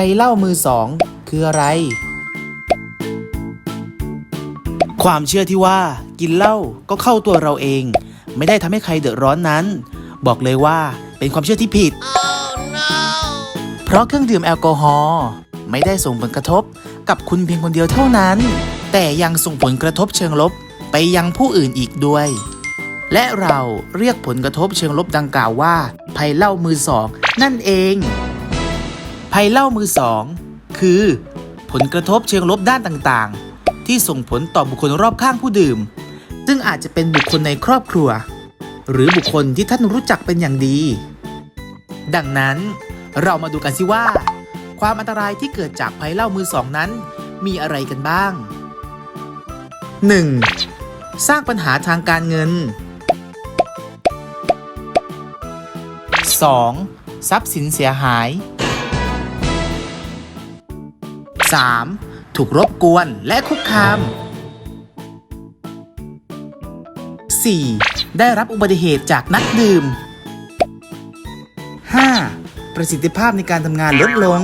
ภัยเหล้ามือสองคืออะไร ความเชื่อที่ว่ากินเหล้าก็เข้าตัวเราเอง ไม่ได้ทำให้ใครเดือดร้อนนั้น บอกเลยว่าเป็นความเชื่อที่ผิดเพราะเครื่องดื่มแอลกอฮอล์ไม่ได้ส่งผลกระทบกับคุณเพียงคนเดียวเท่านั้น แต่ยังส่งผลกระทบเชิงลบไปยังผู้อื่นอีกด้วย และเราเรียกผลกระทบเชิงลบดังกล่าวว่าภัยเหล้ามือสองนั่นเอง ภัยเหล้ามือสองคือ ผลกระทบเชิงลบด้านต่างๆ ที่ส่งผลต่อบุคคลรอบข้างผู้ดื่ม ซึ่งอาจจะเป็นบุคคลในครอบครัว หรือบุคคลที่ท่านรู้จักเป็นอย่างดี ดังนั้นเรามาดูกันสิว่า ความอันตรายที่เกิดจากภัยเหล้ามือสองนั้น มีอะไรกันบ้าง 1. สร้างปัญหาทางการเงิน 2. ทรัพย์สินเสียหาย 3. ถูกรบกวนและคุกคาม 4. ได้รับอุบัติเหตุจากนักดื่ม 5. ประสิทธิภาพในการทำงานลดลง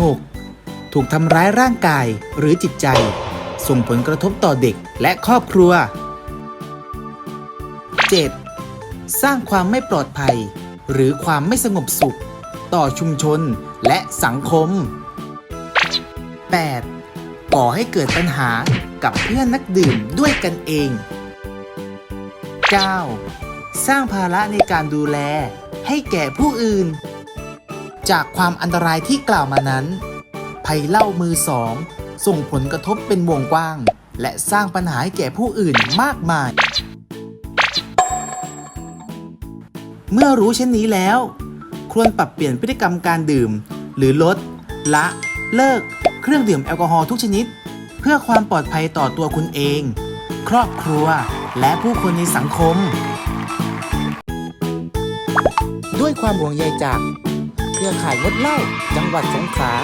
6. ถูกทำร้ายร่างกายหรือจิตใจ ส่งผลกระทบต่อเด็กและครอบครัว 7. สร้างความไม่ปลอดภัย หรือความไม่สงบสุข ต่อชุมชนและสังคม 8. ก่อให้เกิดปัญหากับเพื่อนนักดื่มด้วยกันเอง 9. สร้างภาระในการดูแลให้แก่ผู้อื่น จากความอันตรายที่กล่าวมานั้น ภัยเล้ามือสอง ส่งผลกระทบเป็นวงกว้าง และสร้างปัญหาให้แก่ผู้อื่นมากมาย เมื่อรู้เช่นนี้แล้ว ควรปรับเปลี่ยนพฤติกรรมการดื่ม หรือลด ละ เลิก เครื่องดื่มแอลกอฮอล์ทุกชนิด เพื่อความปลอดภัยต่อตัวคุณเอง ครอบครัว และผู้คนในสังคม ด้วยความห่วงใยจาก เครือข่ายงดเหล้าจังหวัดสงขลา